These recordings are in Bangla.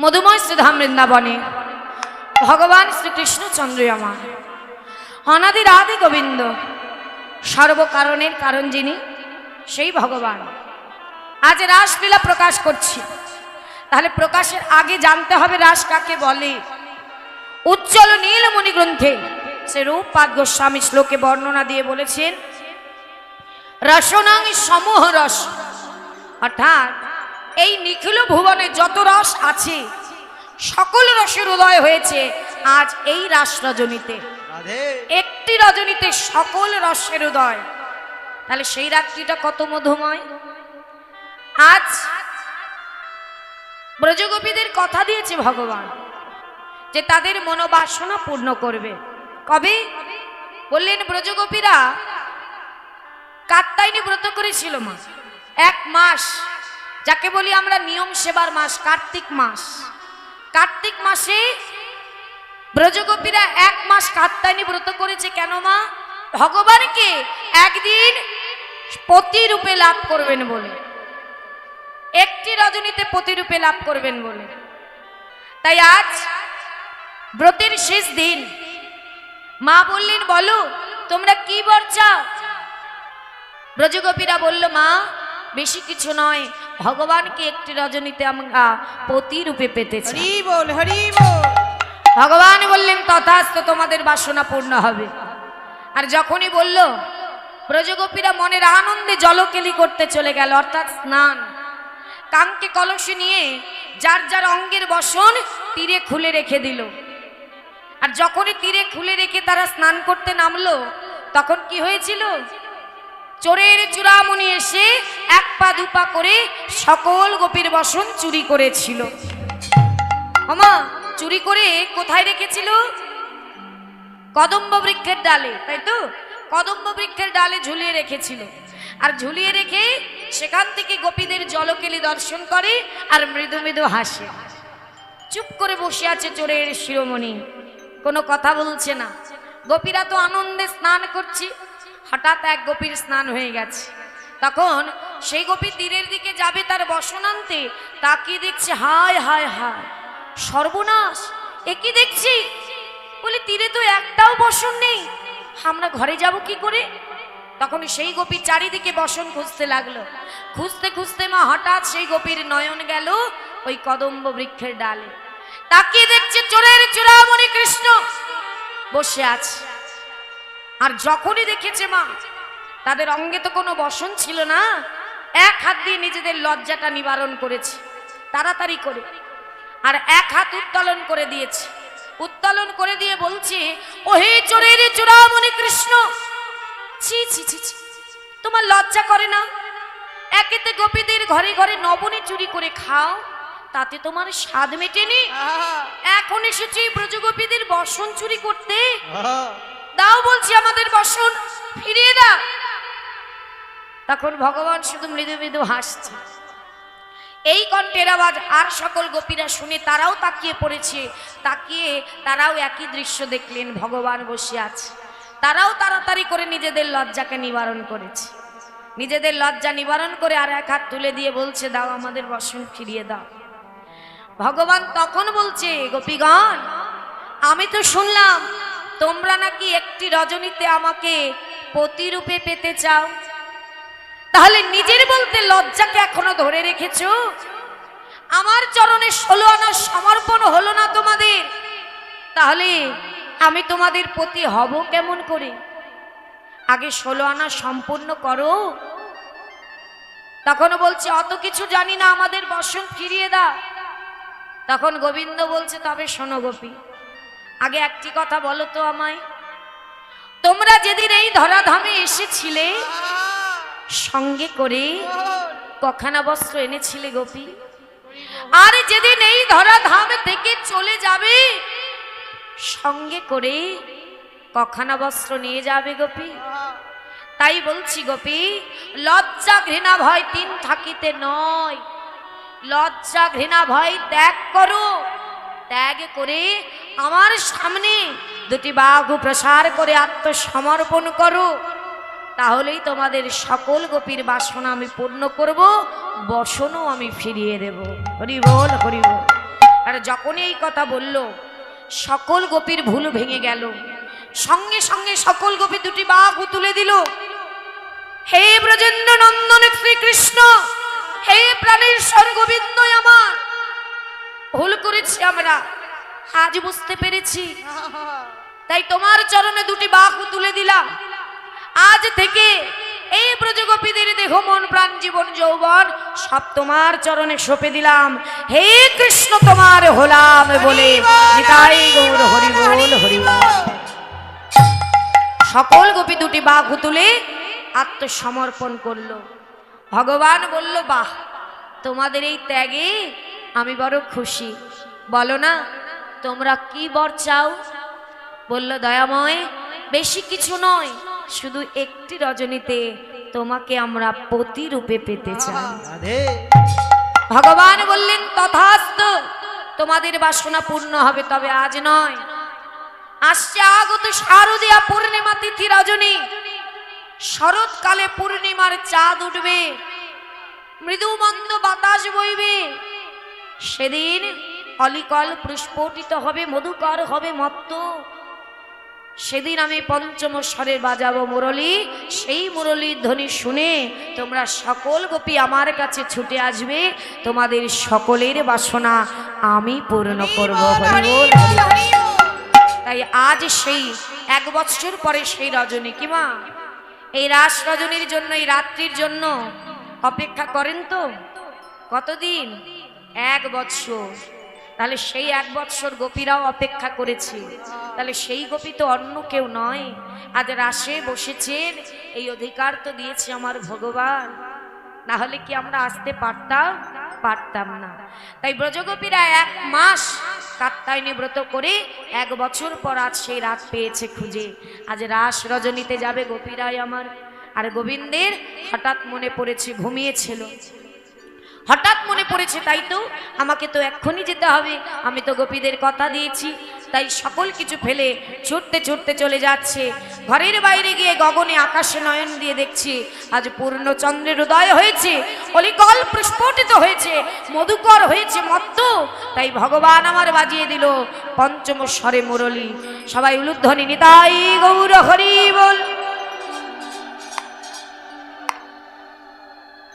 মধুময় শ্রীধাম বৃন্দাবনে। ভগবান শ্রীকৃষ্ণচন্দ্র আমার। অনাদি রাধে গোবিন্দ। সর্বকারণের কারণ যিনি, সেই ভগবান। আজ রাসলীলা প্রকাশ করছি। তাহলে প্রকাশের আগে জানতে হবে রাস কাকে বলে। উজ্জ্বল নীলমণি গ্রন্থে সে রূপপাদ গোস্বামী শ্লোকে বর্ণনা দিয়ে বলেছেন, রসনাং সমূহ রস। অর্থাৎ এই নিখিল ভুবনে যত রস আছে সকল রসের উদয় হয়েছে আজ এই রাস রজনীতে একটি রজনীতে সকল রসের উদয়। তাহলে সেই রাত্রিটা কত মধুময়? আজ ব্রজগোপীদের কথা দিয়েছে ভগবান যে তাদের মনোবাসনা পূর্ণ করবে। কবে? বললেন ব্রজগোপীরা কাত্তায়নী ব্রত করেছিল মা এক মাস। যাকে বলি আমরা নিয়ম সেবার মাস, কার্তিক মাস। কার্তিক মাসে ব্রজগোপীরা এক মাস কাত্তায়নী ব্রত করেছে কেন মা? ভগবানকে একদিন পতিরূপে লাভ করবেন বলে। একটি রজনীতে প্রতিরূপে লাভ করবেন বলে। তাই আজ ব্রতের শেষ দিন। মা বললেন, বলো, তোমরা কি বর চাও? ব্রজগোপীরা বলল, মা, বেশি কিছু নয় ভগবানকে একটি রজনীতে আমরা প্রতিরূপে পেতেছি। হরি বল হরি বল। ভগবান বললেন তথাস্ত তোমাদের বাসনা পূর্ণ হবে। আর যখনই বলল ব্রজগোপীরা মনের আনন্দে জলকেলি করতে চলে গেল অর্থাৎ স্নান। কাঙ্কে কলসে নিয়ে যার যার অঙ্গের বসন তীরে খুলে রেখে দিল। আর যখনই তীরে খুলে রেখে তারা স্নান করতে নামলো তখন কি হয়েছিল? চোরের চূড়ামণি এসে দুপা করে সকল গোপীর বসন চুরি করেছিল। আমা চুরি করে কোথায় রেখেছিল? কদম্ব বৃক্ষের ডালে, তাই তো? কদম্ব বৃক্ষের ডালে ঝুলিয়ে রেখেছিল। আর ঝুলিয়ে রেখে সেখান থেকে গোপীদের জলকেলি দর্শন করে আর মৃদু মৃদু হাসে। চুপ করে বসে আছে চোরের শিরোমণি। কোনো কথা বলছে না। গোপীরা তো আনন্দে স্নান করছে। হঠাৎ এক গোপীর স্নান হয়ে গেছে। তখন সেই গোপী তীরের দিকে যাবে তার বসন আনতে তাকিয়ে দেখছে, হায় হায় হায়, সর্বনাশ, এ কি দেখছি? বলে, তীরে তো একটাও বসন নেই, আমরা ঘরে যাব কি করে? তখন সেই গোপী চারিদিকে বসন খুঁজতে লাগল। খুঁজতে খুঁজতে মা হঠাৎ সেই গোপীর নয়ন গেল ওই কদম্ব বৃক্ষের ডালে। তাকিয়ে দেখছে চোরের চূড়ামণি কৃষ্ণ বসে আছে। আর যখনই দেখেছে মা তাদের অঙ্গে তো কোনো বসন ছিল না। এক হাত দিয়ে নিজেদের লজ্জাটা নিবারণ করেছে তাড়াতাড়ি করে। আর এক হাত উত্তোলন করে দিয়েছে। উত্তোলন করে দিয়ে বলছে ওহে চোরের চূড়ামণি কৃষ্ণ! ছি ছি ছি ছি। তোমার লজ্জা করে না? একেতে গোপীদের ঘরে ঘরে নবনী চুরি করে খাও তাতে তোমার স্বাদ মেটেনি? এখন এসেছি ব্রজগোপীদের বসন চুরি করতে। দাও বলছি আমাদের বসন ফিরিয়ে দাও। তখন ভগবান শুধু মৃদু মৃদু হাসছে। এই কণ্ঠের আওয়াজ আর সকল গোপীরা শুনে তারাও তাকিয়ে পড়েছে। তাকিয়ে তারাও একই দৃশ্য দেখলেন, ভগবান বসে আছে। তারাও তাড়াতাড়ি করে নিজেদের লজ্জাকে নিবারণ করেছে। নিজেদের লজ্জা নিবারণ করে আর এক হাত তুলে দিয়ে বলছে, দাও আমাদের বসন ফিরিয়ে দাও। ভগবান তখন বলছে, গোপীগণ, আমি তো শুনলাম তোমরা নাকি একটি রজনীতে আমাকে প্রতিরূপে পেতে চাও। তাহলে নিজের বলতে লজ্জাকে এখনও ধরে রেখেছ? আমার চরণে ষোলো আনা সমর্পণ হলো না তোমাদের। তাহলে আমি তোমাদের প্রতি হব কেমন করে? আগে ষোলো আনা সম্পূর্ণ করো। তখন বলছে, অত কিছু জানি না, আমাদের বসন ফিরিয়ে দাও। তখন গোবিন্দ বলছে, তবে শোনো গোপী, আগে একটি কথা বলো তো আমায়। তোমরা যেদিন এই ধরাধামে এসেছিলে সঙ্গে করে কখানা বস্ত্র এনেছিলে গোপী। আর যেদিন এই ধরাধাম থেকে চলে যাবে, সঙ্গে করে কখানা বস্ত্র নিয়ে যাবে গোপী। তাই বলছি গোপী, লজ্জা ঘৃণা ভয় তিন থাকিতে নয়। লজ্জা ঘৃণা ভয় ত্যাগ করো। ত্যাগ করে আমার সামনে দুটি বাহু প্রসার করে আত্মসমর্পণ করো। তাহলেই তোমাদের সকল গোপীর বাসনা আমি পূর্ণ করব, বসনও আমি ফিরিয়ে দেব। হরি বল হরি বল। আর যখনই এই কথা বলল, সকল গোপীর ভুল ভেঙে গেল। সঙ্গে সঙ্গে সকল গোপী দুটি বাঘ তুলে দিল। হে ব্রজেন্দ্র নন্দন শ্রীকৃষ্ণ হে প্রাণেশ্বর গোবিন্দ আমার। ভুল করেছি আমরা, আজ বুঝতে পেরেছি। তাই তোমার চরণে দুটি বাঘ তুলে দিলাম। আজ থেকে এই ব্রজগোপীদের দেহ মন প্রাণ জীবন যৌবন সব তোমার চরণে সঁপে দিলাম। হে কৃষ্ণ তোমার হলাম বলে। গৌর হরি বল হরি। সকল গোপী দুটি বাহু তুলে আত্মসমর্পণ করল। ভগবান বলল বাহ তোমাদের এই ত্যাগে আমি বড় খুশি। বলো না তোমরা কি বর চাও? বলল দয়াময় বেশি কিছু নয়। শুধু একটি রজনীতে তোমাকে আমরা প্রতিরূপে পেতে চাই। ভগবান বললেন তথাস্ত তোমাদের বাসনা পূর্ণ হবে তবে আজ নয়। আসছে আগত শারদীয়া পূর্ণিমা তিথি রজনী। শরৎকালে পূর্ণিমার চাঁদ উঠবে। মৃদু মন্দ বাতাস বইবে। সেদিন অলিকল প্রস্ফুটিত হবে মধুকর হবে মত্ত। সেদিন আমি পঞ্চম স্বরে বাজাবো মুরলী। সেই মুরলীর ধ্বনি শুনে তোমরা সকল গোপী আমার কাছে ছুটে আসবে। তোমাদের সকলের বাসনা আমি পূর্ণ করব। তাই আজ সেই এক বছর পরে সেই রজনী কি মা? এই রাস রজনীর জন্য এই রাত্রির জন্য অপেক্ষা করেন তো? কতদিন? এক বৎসর। তাহলে সেই এক বৎসর গোপীরাও অপেক্ষা করেছে। তাহলে সেই গোপী তো অন্য কেউ নয়। আজ রাসে বসেছেন, এই অধিকার তো দিয়েছে আমার ভগবান। না হলে কি আমরা আসতে পারতাম? পারতাম না। তাই ব্রজগোপীরা এক মাস কাত্তায়নী ব্রত করে এক বছর পর আজ সেই রাত পেয়েছে খুঁজে। আজ রাস রজনীতে যাবে গোপীরাই আমার। আর গোবিন্দের হঠাৎ মনে পড়েছে, ঘুমিয়েছিল। হঠাৎ মনে পড়েছে, তাই তো? আমাকে তো এক্ষুনি যেতে হবে। আমি তো গোপীদের কথা দিয়েছি। তাই সকল কিছু ফেলে ছুটতে ছুটতে চলে যাচ্ছে। ঘরের বাইরে গিয়ে গগনে আকাশে নয়ন দিয়ে দেখছি, আজ পূর্ণ চন্দ্রের উদয় হয়েছে। অলিকল প্রস্ফুটিত হয়েছে, মধুকর হয়েছে মত্ত। তাই ভগবান আমার বাজিয়ে দিল, পঞ্চম স্বরে মুরলী। সবাই উলুধ্বনি, নিতাই গৌর হরি বল।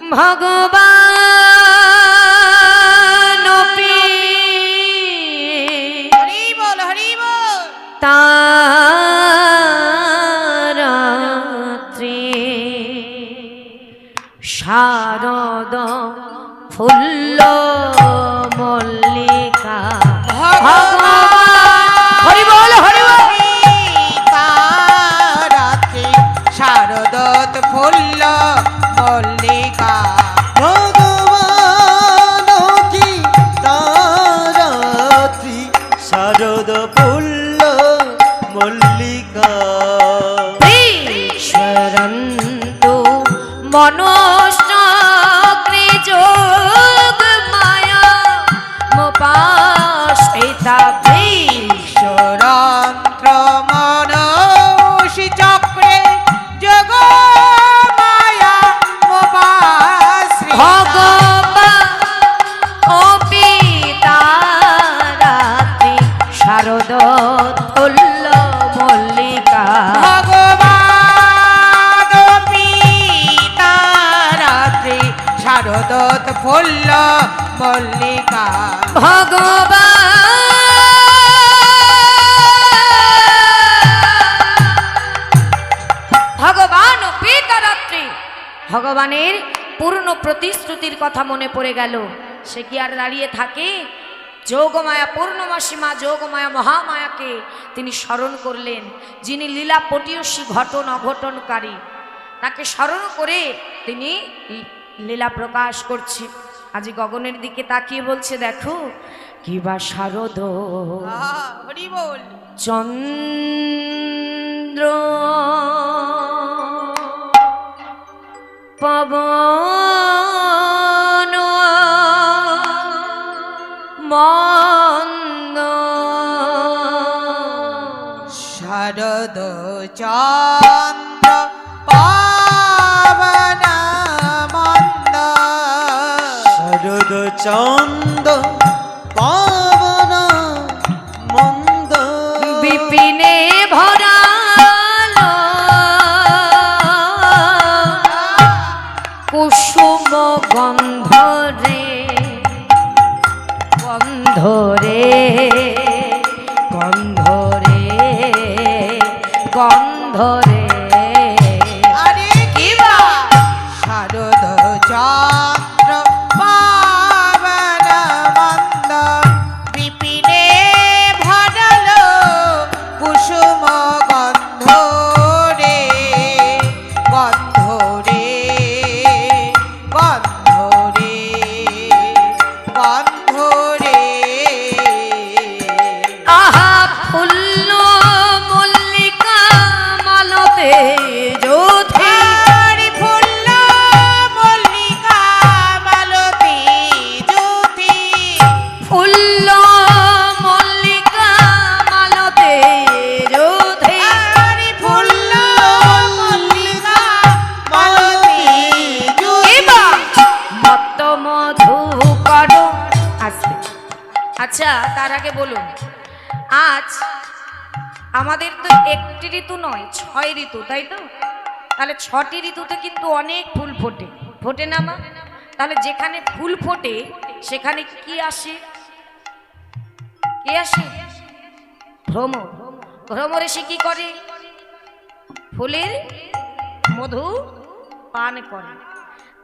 ভগবান mono ভগবান। ভগবান ও পিতারাত্রি ভগবানের পূর্ণ প্রতিশ্রুতির কথা মনে পড়ে গেল। সে কি আর দাঁড়িয়ে থাকে? যোগমায়া পূর্ণমাসী মা যোগমায়া, মহামায়াকে তিনি স্মরণ করলেন, যিনি লীলা পটীয়সী ঘটন অঘটনকারী। তাকে স্মরণ করে তিনি লীলা প্রকাশ করছে আজ গগনের দিকে তাকিয়ে বলছে দেখো কিবা শারদ। হরি বল। চন্দ্র পবন মন্দ। শারদ চন্দ্র মন্দ ঋতু নয়, ছয় ঋতু, তাই তো? তাহলে ছটি ঋতুতে কিন্তু অনেক ফুল ফোটে। ফোটে না মা? তাহলে যেখানে ফুল ফোটে, সেখানে কি আসে? কি আসে? ভ্রমর ভ্রমর এসে কি করে? ফুলের মধু পান করে।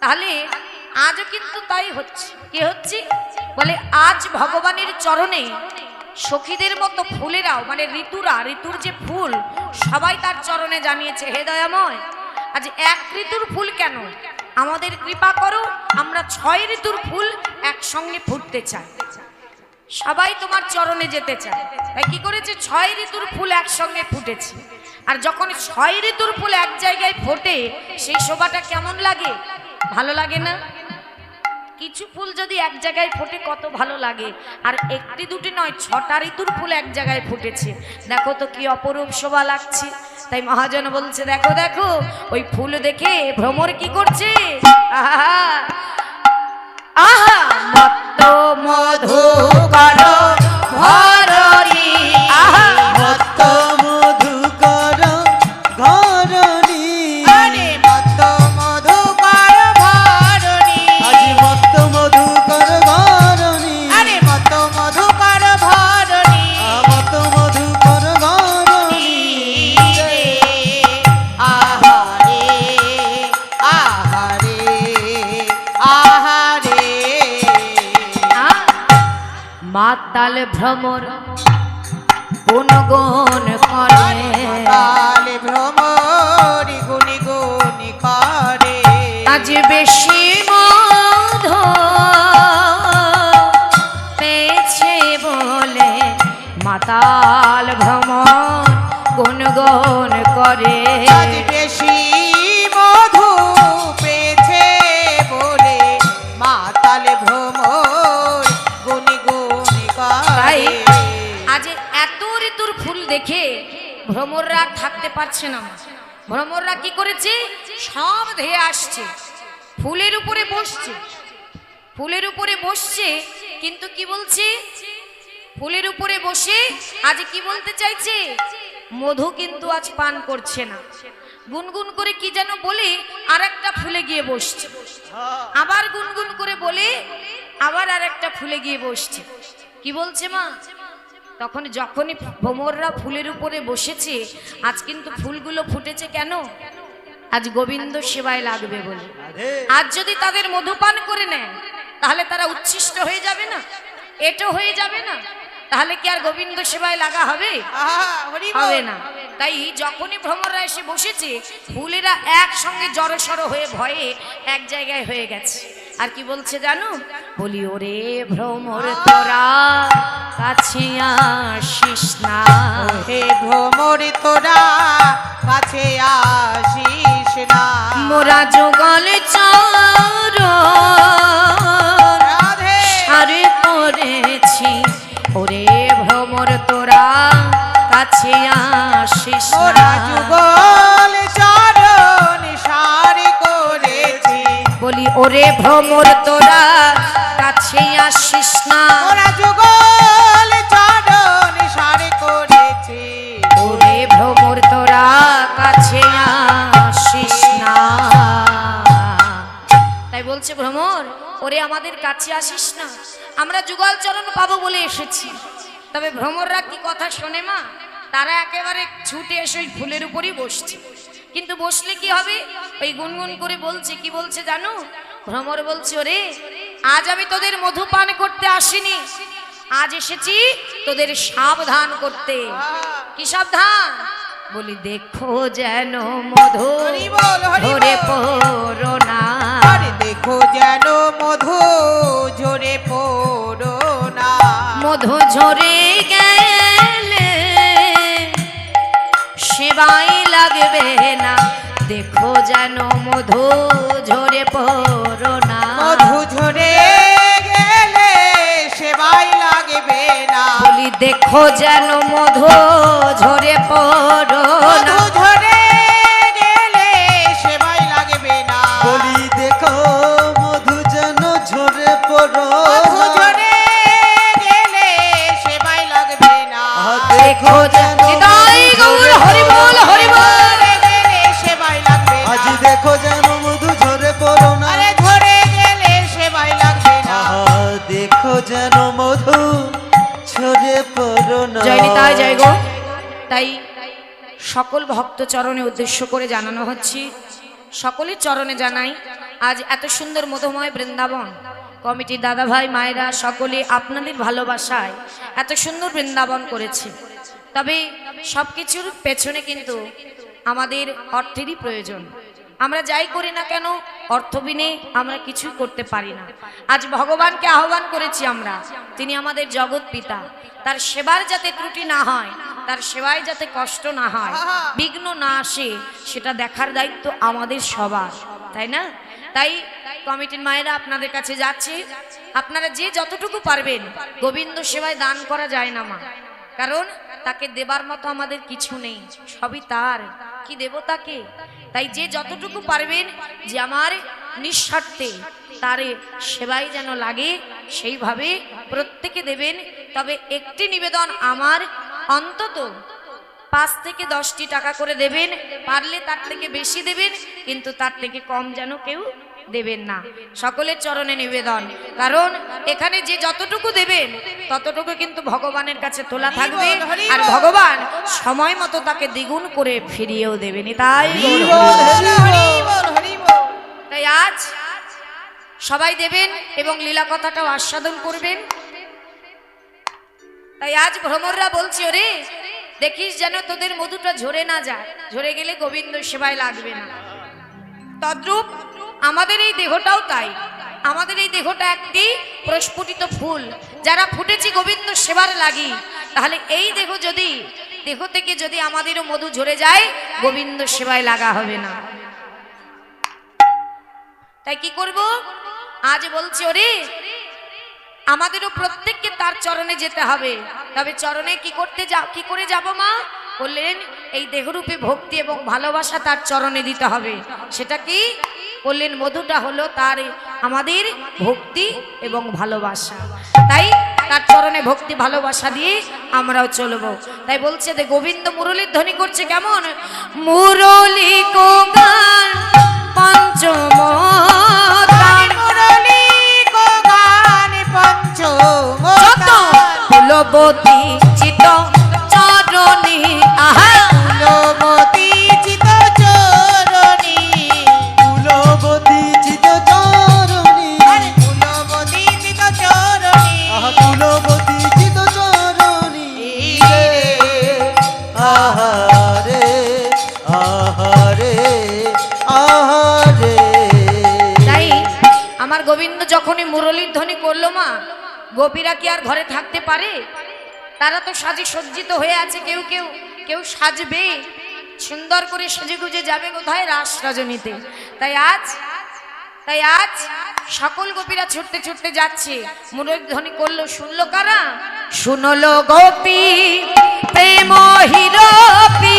তাহলে আজও কিন্তু তাই হচ্ছে। কি হচ্ছে? বলে, আজ ভগবানের চরণে সখীদের মতো ফুলেরাও মানে ঋতুরা, ঋতুর যে ফুল, সবাই তার চরণে জানিয়েছে, হে দয়াময়, আজ এক ঋতুর ফুল কেন? আমাদের কৃপা করো, আমরা ছয় ঋতুর ফুল একসঙ্গে ফুটতে চাই। সবাই তোমার চরণে যেতে চায়। তাই কি করেছে? ছয় ঋতুর ফুল একসঙ্গে ফুটেছে। আর যখন ছয় ঋতুর ফুল এক জায়গায় ফোটে, সেই শোভাটা কেমন লাগে? ভালো লাগে না? কিছু ফুল যদি এক জায়গায় ফোটে, কত ভালো লাগে। আর একটি দুটি নয়, ছটা ঋতুর ফুল এক জায়গায় ফুটেছে। দেখো তো কি অপরূপ শোভা লাগছে। তাই মহাজন বলছে, দেখো দেখো, ওই ফুল দেখে ভ্রমর কি করছে? আহা আহা, মত্ত মধু করো মাতাল ভ্রমর গুণগুণ করে। কালে ভ্রমরি গুনি গুনি করে। আজ বেশি মধ পেয়েছে বলে মাতাল ভ্রমর গুণগুণ করে। দেখে ভ্রমররা থাকতে পারছে না। ভ্রমররা কি করেছে? সব ধেয়ে আসছে। ফুলের উপরে বসছে। ফুলের উপরে বসছে, কিন্তু কি বলছে? ফুলের উপরে বসে আজ কি বলতে চাইছে? মধু কিন্তু আজ পান করছে না। গুনগুন করে কি যেন বলে আর একটা ফুলে গিয়ে বসছে। আবার গুনগুন করে বলে, আবার আর একটা ফুলে গিয়ে বসছে। কি বলছে মা? তখন যখনই ভ্রমররা ফুলের উপরে বসেছে আজ কিন্তু ফুলগুলো ফুটেছে কেন? আজ গোবিন্দ সেবায় লাগবে বলে। আজ যদি তাদের মধুপান করে নেয় তাহলে তারা উচ্ছিষ্ট হয়ে যাবে না? এটো হয়ে যাবে না? তাহলে কি আর গোবিন্দ সেবায় লাগা হবে। হবে না। তাই যখনই ভ্রমররা এসে বসেছে ফুলেরা একসঙ্গে জড়সড় হয়ে ভয়ে এক জায়গায় হয়ে গেছে। আর কি বলছে জানো? বলি ওরে ভ্রমর তোরা কাছে আসিস না। হে ভ্রমরে তোরা কাছে আসিস না। মোরা যুগল চর সারে পড়েছি ওরে ভ্রমর তোরা কাছে আসিস না। যুগল ওরে ভ্রমর তোরা কাছে আসিস না। ওরা যুগল চরণ সারি করেছি। ওরে ভ্রমর তোরা কাছে আসিস না। তাই বলছে ভ্রমর ওরে আমাদের কাছে আসিস না। আমরা যুগল চরণ পাবো বলে এসেছি। তবে ভ্রমররা কি কথা শোনে মা? তারা একেবারে ছুটে এসে ওই ফুলের উপরই বসছে। কিন্তু বসলে কি হবে? ওই গুনগুন করে বলছে কি বলছে জানো? ভ্রমর বলছে ওরে আজ আমি তোদের মধু পান করতে আসিনি। আজ এসেছি তোদের সাবধান করতে। কি সাবধান? বলি দেখো যেন মধু বল। পড়ো না। আরে দেখো যেন মধু ঝরে পড়ো না। মধু ঝরে গেলে সেবাই লাগবে না। দেখো যেন মধু ঝরে পড়ো না। মধু ঝরে গেলে সেবাই লাগবে না। বলি দেখো যেন মধু ঝরে পড়ো না। নিতাই জয় গো। তাই সকল ভক্ত চরণে উদ্দেশ্য করে জানানো হচ্ছে। সকলের চরণে জানাই, আজ এত সুন্দর মধুময় বৃন্দাবন। কমিটির দাদা ভাই মায়েরা সকলে আপনাদের ভালোবাসায় এত সুন্দর বৃন্দাবন করেছে। তবে সব কিছুর পেছনে কিন্তু আমাদের অর্থেরই প্রয়োজন। আমরা যাই করি না কেন? অর্থ বিনে আমরা কিছুই করতে পারি না। আজ ভগবানকে আহ্বান করেছি আমরা, তিনি আমাদের জগৎ পিতা। তার সেবার যাতে ত্রুটি না হয়, তার সেবায় যাতে কষ্ট না হয়, বিঘ্ন না আসে, সেটা দেখার দায়িত্ব আমাদের সবার, তাই না? তাই কমিটির মায়েরা আপনাদের কাছে যাচ্ছে। আপনারা যে যতটুকু পারবেন, গোবিন্দ সেবায় দান করা যায় না মা। কারণ তাকে দেবার মতো আমাদের কিছু নেই, সবই তার। কি দেব তাকে? তাই যে যতটুকু পারবেন যে আমার নিঃস্বার্থে তারে সেবাই যেন লাগে, সেইভাবে প্রত্যেকে দেবেন। তবে একটি নিবেদন আমার, অন্তত পাঁচ থেকে দশটি টাকা করে দেবেন। পারলে তার থেকে বেশি দেবেন, কিন্তু তার থেকে কম যেন কেউ দেবেন না। সকলের চরণে নিবেদন। কারণ এখানে যে যতটুকু দেবেন ততটুকু কিন্তু ভগবানের কাছে তোলা থাকবে। আর ভগবান সময় মতো তাকে দ্বিগুণ করে ফিরিয়েও দেবেন তাই। তাই আজ সবাই দেবেন এবং লীলা কথাটাও আস্বাদন করবেন। তাই আজ ভ্রমররা বলছি ওরে দেখিস যেন তোদের মধুটা ঝরে না যায়। ঝরে গেলে গোবিন্দ সেবায় লাগবে না। তদ্রূপ আমাদের এই দেহটাও তাই। আমাদের এই দেহটা একটি প্রস্ফুটিত ফুল। যারা ফুটেছি গোবিন্দ সেবার লাগি। তাহলে এই দেহ যদি, দেহ থেকে যদি আমাদেরও মধু ঝরে যায়, গোবিন্দ সেবায় লাগা হবে না। তাই কি করব? আজ বলছি, ওরে, আমাদেরও প্রত্যেককে তার চরণে যেতে হবে। তবে চরণে কি করতে যা, কি করে যাব মা? বললেন, এই দেহরূপে ভক্তি এবং ভালোবাসা তার চরণে দিতে হবে। সেটা কি? বললেন মধুটা হলো তার আমাদের ভক্তি এবং ভালোবাসা। তাই তার চরণে ভক্তি ভালোবাসা দিয়ে আমরাও চলবো। তাই বলছে যে গোবিন্দ মুরলীর ধ্বনি করছে কেমন? মুরলী কোগান পঞ্চম মুরলী পঞ্চম চিত যখনই মুরলীর ধ্বনি করল মা, গোপীরা কি আর ঘরে থাকতে পারে? তারা তো সাজে সজ্জিত হয়ে আছে কেউ কেউ কেউ সাজবে। সুন্দর করে সেজে গুজে যাবে কোথায় রাস রজনীতে। তাই আজ তাই আজ সকল গোপীরা ছুটতে ছুটতে যাচ্ছে। মুরলীর ধ্বনি করল, শুনলো কারা? শুনলো গোপী, প্রেম হিরপি।